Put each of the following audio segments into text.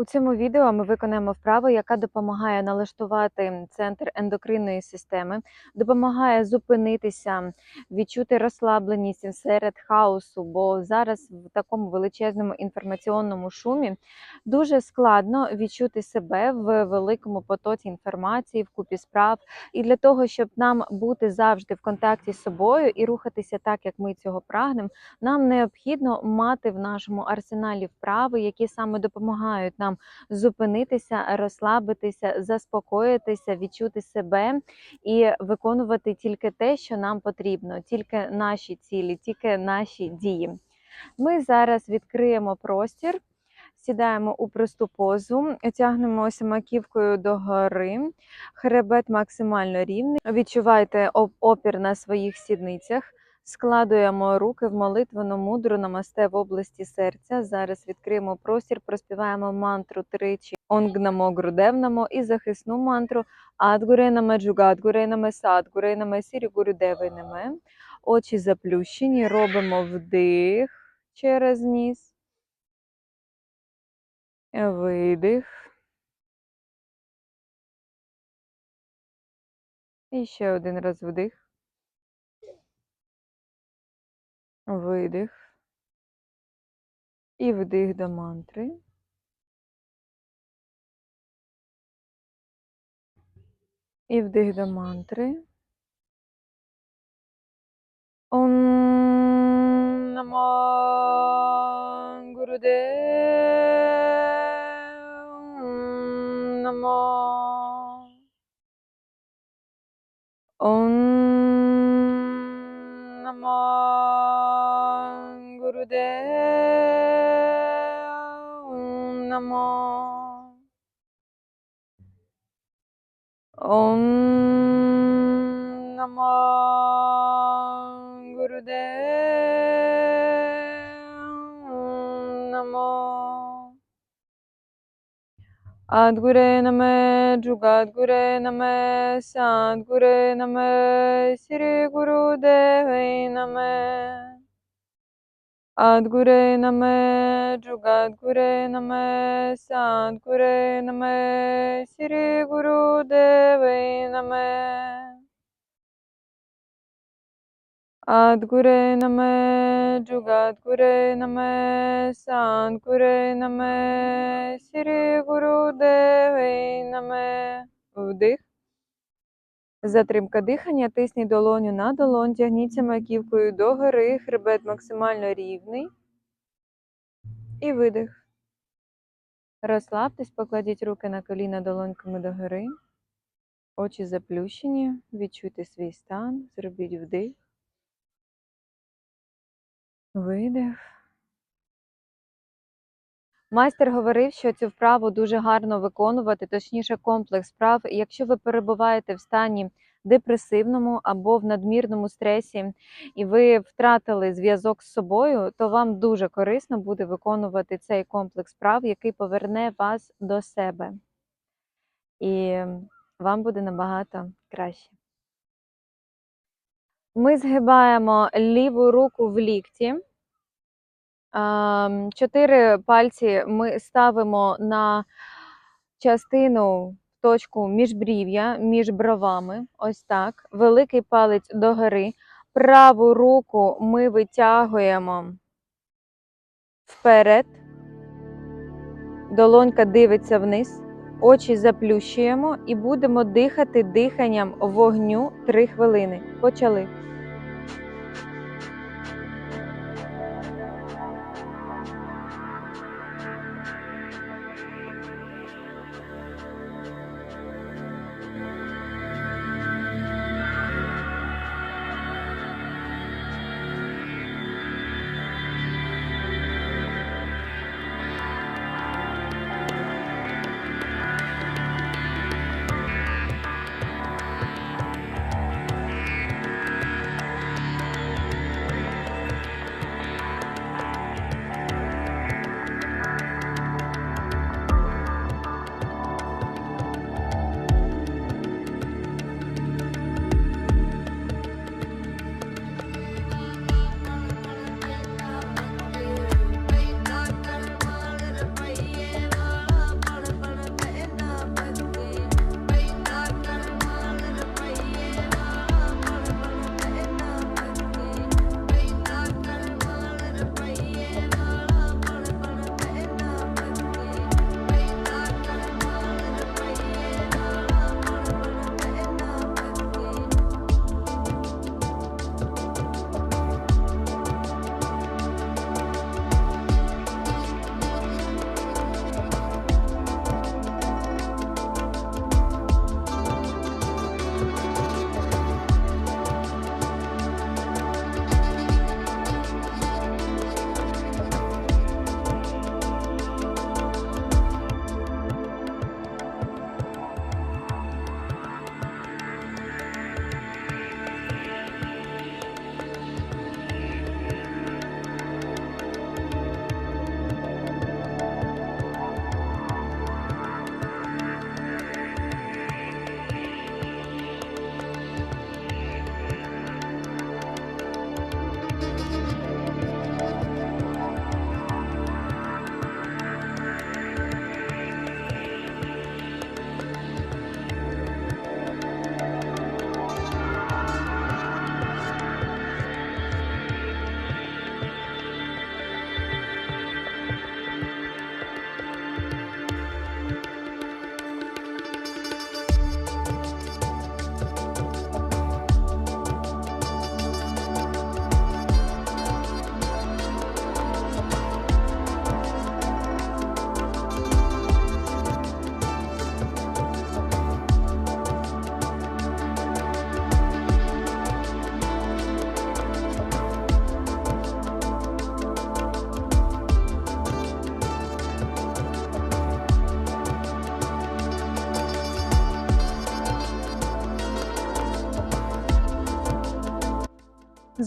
У цьому відео ми виконаємо вправу, яка допомагає налаштувати центр ендокринної системи, допомагає зупинитися, відчути розслабленість серед хаосу, бо зараз в такому величезному інформаційному шумі дуже складно відчути себе в великому потоці інформації, в купі справ. І для того, щоб нам бути завжди в контакті з собою і рухатися так, як ми цього прагнемо, нам необхідно мати в нашому арсеналі вправи, які саме допомагають нам зупинитися, розслабитися, заспокоїтися, відчути себе і виконувати тільки те, що нам потрібно, тільки наші цілі, тільки наші дії. Ми зараз відкриємо простір. Сідаємо у просту позу, тягнемося маківкою догори, хребет максимально рівний. Відчувайте опір на своїх сідницях. Складуємо руки в молитвену мудру намасте в області серця. Зараз відкриємо простір, проспіваємо мантру тричі онгнамо грудевнамо і захисну мантру Адгуренаме джугадгуренаме садгуренаме сірігурудевинаме. Очі заплющені, робимо вдих через ніс. Видих. І ще один раз вдих. Видих. І вдих до мантри. І вдих до мантри. Ом намо Гурудев. Намо. Ом Ом намо Гурудев. Ом намо. Адгуре наме, Джугадгуре наме, Садгуре наме, Сірі Гурудеве наме. Адгуре наме, Джугадгуре наме, Садгуре наме, Сірі Гурудеве наме. Адгуре наме, Джугадгуре наме, Садгуре наме, Сірі Гурудеве наме. Вдих. Затримка дихання, тисніть долоню на долонь, тягніться маківкою догори, хребет максимально рівний. І видих. Розслабтесь, покладіть руки на коліна долоньками догори. Очі заплющені, відчуйте свій стан, зробіть вдих. Видих. Майстер говорив, що цю вправу дуже гарно виконувати, точніше, комплекс вправ. Якщо ви перебуваєте в стані депресивному або в надмірному стресі, і ви втратили зв'язок з собою, то вам дуже корисно буде виконувати цей комплекс вправ, який поверне вас до себе. І вам буде набагато краще. Ми згибаємо ліву руку в лікті. Чотири пальці ми ставимо на частину точку міжбрів'я, між бровами. Ось так. Великий палець догори. Праву руку ми витягуємо вперед. Долонька дивиться вниз. Очі заплющуємо і будемо дихати диханням вогню 3 хвилини. Почали.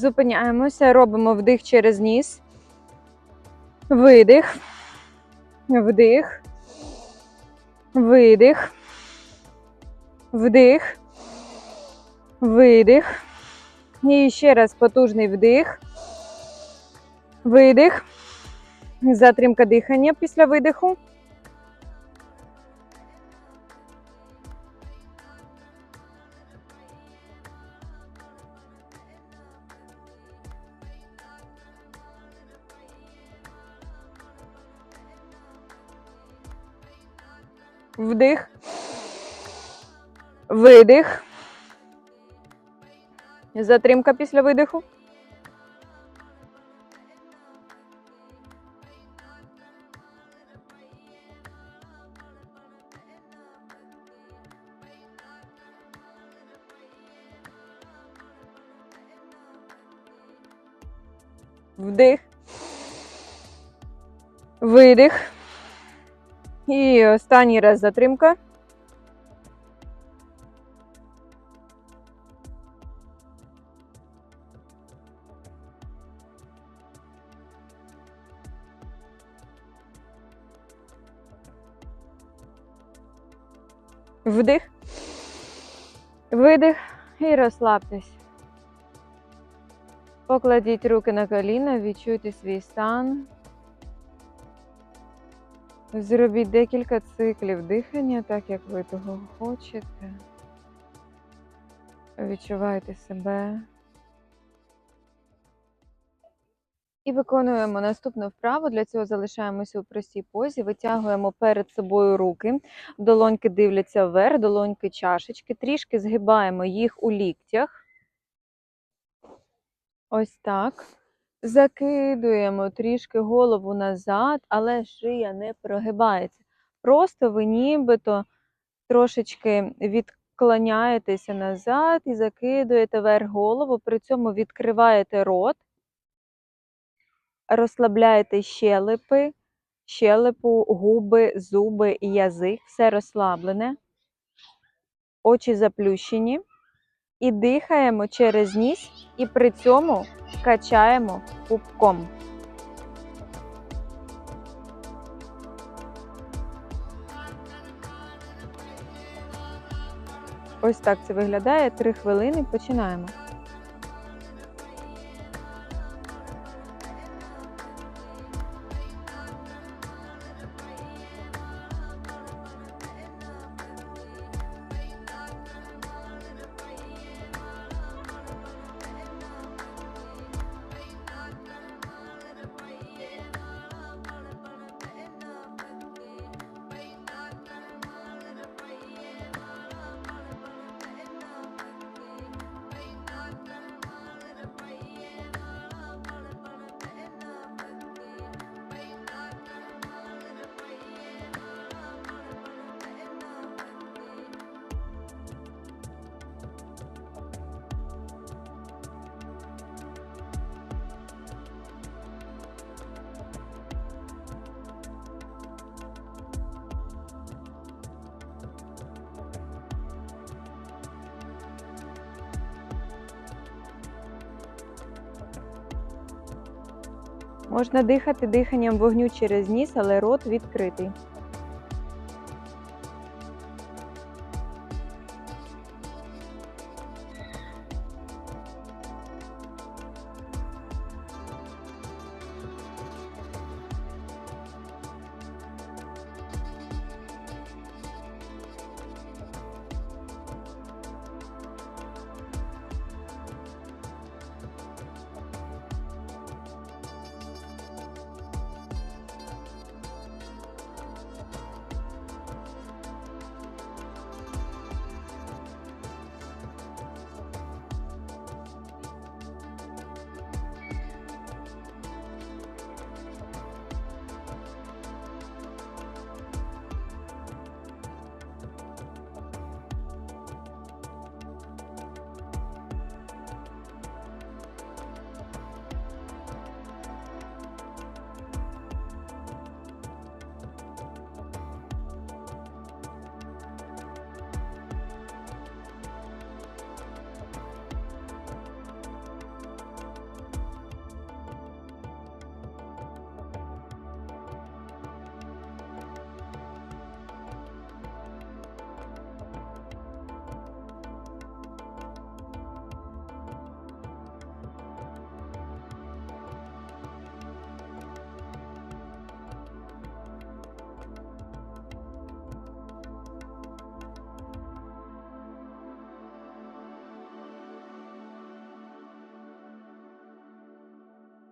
Зупиняємося, робимо вдих через ніс. Видих. Вдих. Видих. Вдих. Видих. І ще раз потужний вдих. Видих. Затримка дихання після видиху. Вдих. Видих. Затримка після видиху. Вдих. Видих. І останній раз затримка. Вдих. Видих і розслабтесь. Покладіть руки на коліна, відчуйте свій стан. Зробіть декілька циклів дихання, так як ви того хочете. Відчувайте себе. І виконуємо наступну вправу. Для цього залишаємося у простій позі, витягуємо перед собою руки, долоньки дивляться вверх, долоньки чашечки, трішки згибаємо їх у ліктях. Ось так. Закидуємо трішки голову назад, але шия не прогибається. Просто ви нібито трошечки відклоняєтеся назад і закидуєте вверх голову, при цьому відкриваєте рот, розслабляєте щелепи, щелепу, губи, зуби, язик, все розслаблене, очі заплющені. І дихаємо через ніс, і при цьому качаємо пупком. Ось так це виглядає. Три хвилини. Починаємо. Можна дихати диханням вогню через ніс, але рот відкритий.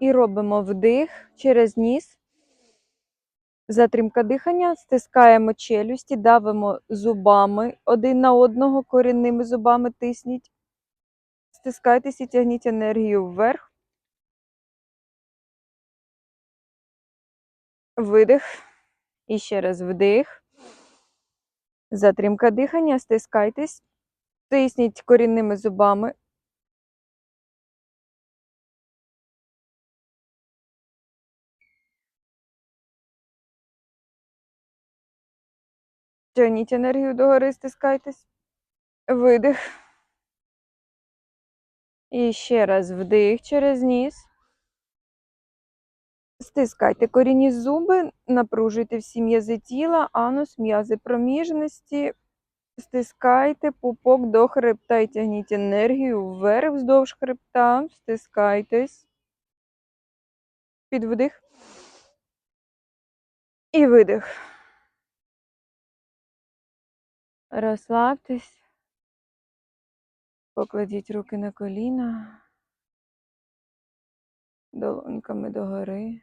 І робимо вдих через ніс. Затримка дихання, стискаємо челюсті, давимо зубами один на одного, корінними зубами тисніть. Стискайтесь і тягніть енергію вверх. Видих. І ще раз вдих. Затримка дихання, стискайтесь, тисніть корінними зубами. Тягніть енергію догори, стискайтесь. Видих. І ще раз вдих через ніс. Стискайте корінні зуби, напружуйте всі м'язи тіла, анус, м'язи проміжності. Стискайте пупок до хребта і тягніть енергію вверх вздовж хребта. Стискайтесь. Під вдих. І видих. Розслабтесь. Покладіть руки на коліна. Долоньками догори.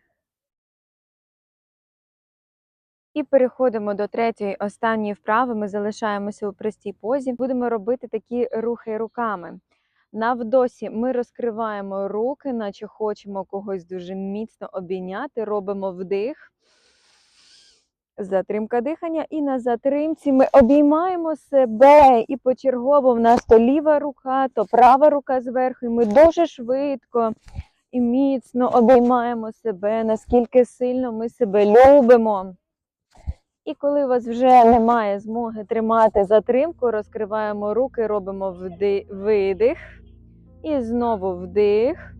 І переходимо до третьої, останньої вправи. Ми залишаємося у простій позі. Будемо робити такі рухи руками. На вдосі ми розкриваємо руки, наче хочемо когось дуже міцно обійняти. Робимо вдих. Затримка дихання. І на затримці ми обіймаємо себе. І почергово в нас то ліва рука, то права рука зверху. І ми дуже швидко і міцно обіймаємо себе, наскільки сильно ми себе любимо. І коли у вас вже немає змоги тримати затримку, розкриваємо руки, робимо вди- видих. І знову вдих.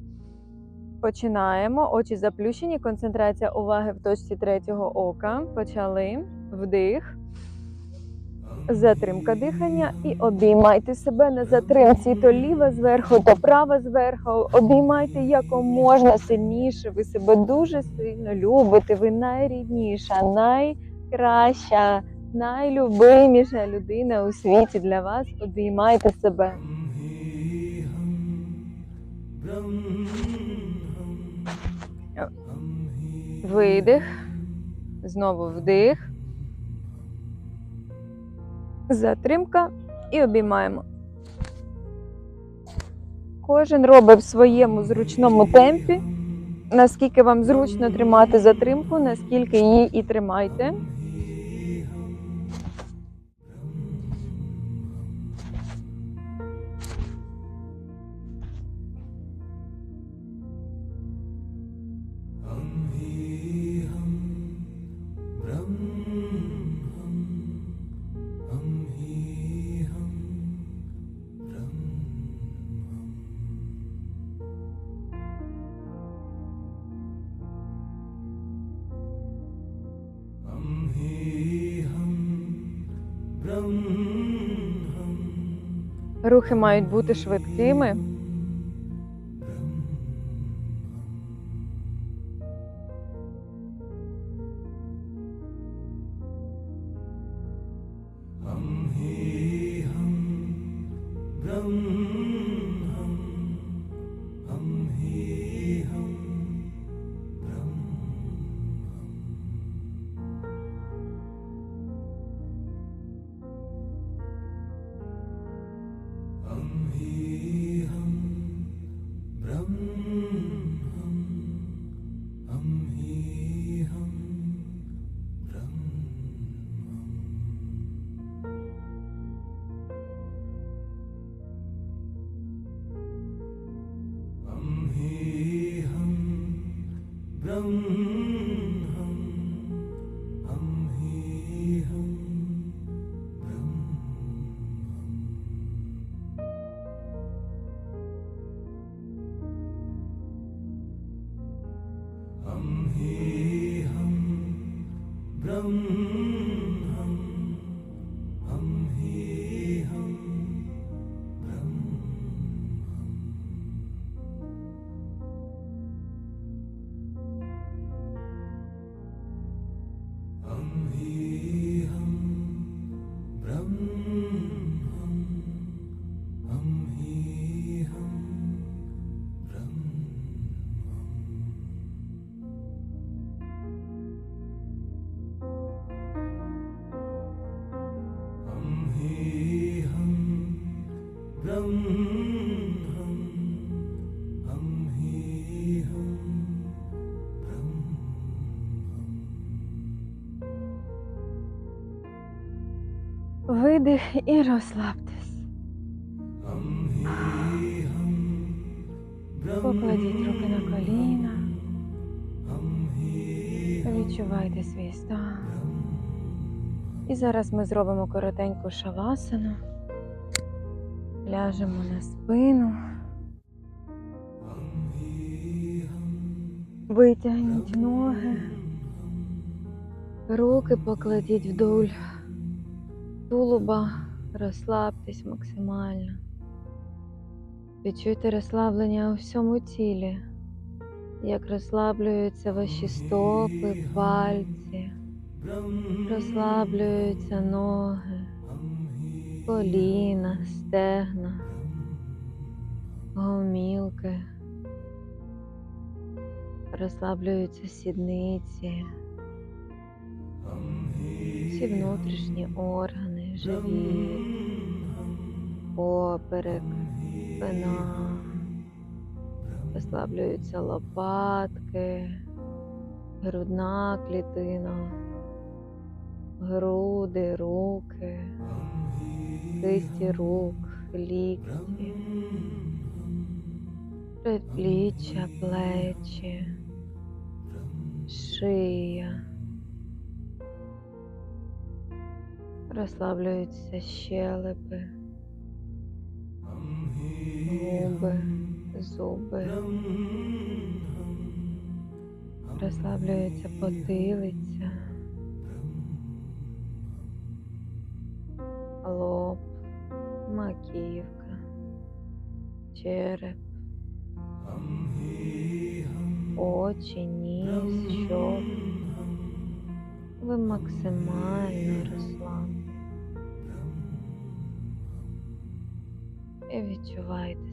Починаємо. Очі заплющені. Концентрація уваги в точці третього ока. Почали. Вдих. Затримка дихання і обіймайте себе на затримці. То ліва зверху, то права зверху. Обіймайте якомога сильніше. Ви себе дуже сильно любите. Ви найрідніша, найкраща, найлюбиміша людина у світі для вас. Обіймайте себе. Видих. Знову вдих. Затримка і обіймаємо. Кожен робить в своєму зручному темпі. Наскільки вам зручно тримати затримку, наскільки її і тримайте. Рухи мають бути швидкими. Видих і розслабтесь. Покладіть руки на коліна. Відчувайте свій стан. І зараз ми зробимо коротеньку шавасану. Ляжемо на спину. Витягніть ноги. Руки покладіть вдоль тулуба, розслабтесь максимально. Відчуйте розслаблення у всьому тілі, як розслаблюються ваші стопи, пальці, розслаблюються ноги, коліна, стегна, гомілки, розслаблюються сідниці, всі внутрішні органи, живіт, поперек, спина, розслаблюються лопатки, грудна клітина, груди, руки, кисті рук, лікті, предпліччя, плечі, шия. Розслаблюються щелепи, губи, зуби. Розслаблюється потилиця, лоб, маківка, череп, очі, ніс, щоки. Ви максимально розслаблені. І відчувайте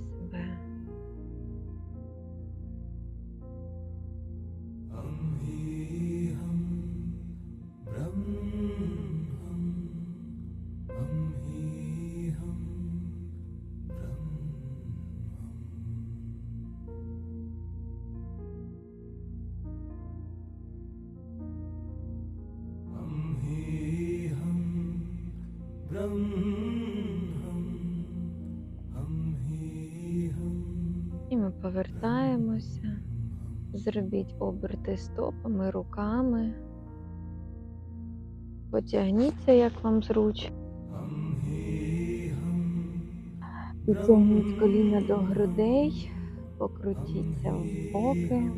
повертаємося. Зробіть оберти стопами, руками. Потягніться, як вам зручно. Підтягніть коліна до грудей, покрутіться в боки,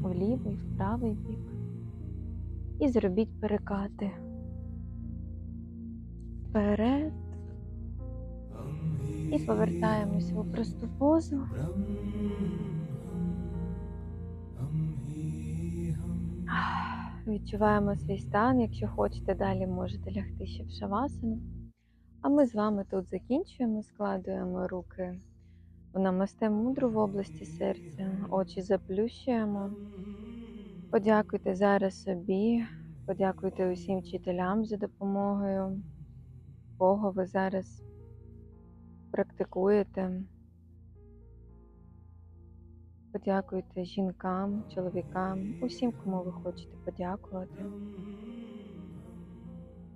в лівий, в правий бік. І зробіть перекати. Вперед. І повертаємося у просту позу. Відчуваємо свій стан. Якщо хочете, далі можете лягти ще в шавасану. А ми з вами тут закінчуємо, складуємо руки в намасте мудру в області серця, очі заплющуємо. Подякуйте зараз собі, подякуйте усім вчителям за допомогою, кого ви зараз практикуєте. Подякуйте жінкам, чоловікам, усім, кому ви хочете подякувати.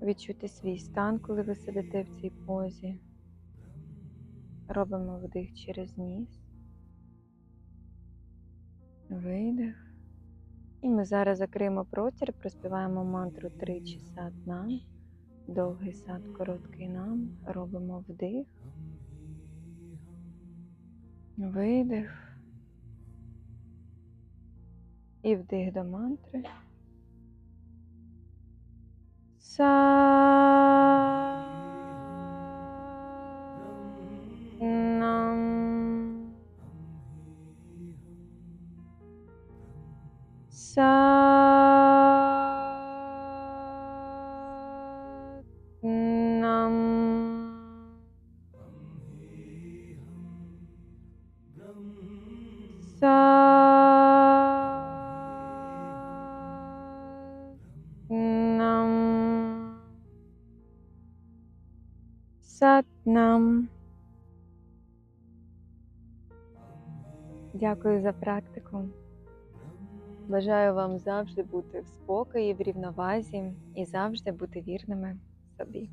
Відчуйте свій стан, коли ви сидите в цій позі. Робимо вдих через ніс. Видих. І ми зараз закриємо простір, проспіваємо мантру тричі сад нам. Довгий сад, короткий нам. Робимо вдих. Видих. І вдих до мантри. Са Сатнам. Дякую за практику. Бажаю вам завжди бути в спокої, в рівновазі і завжди бути вірними собі.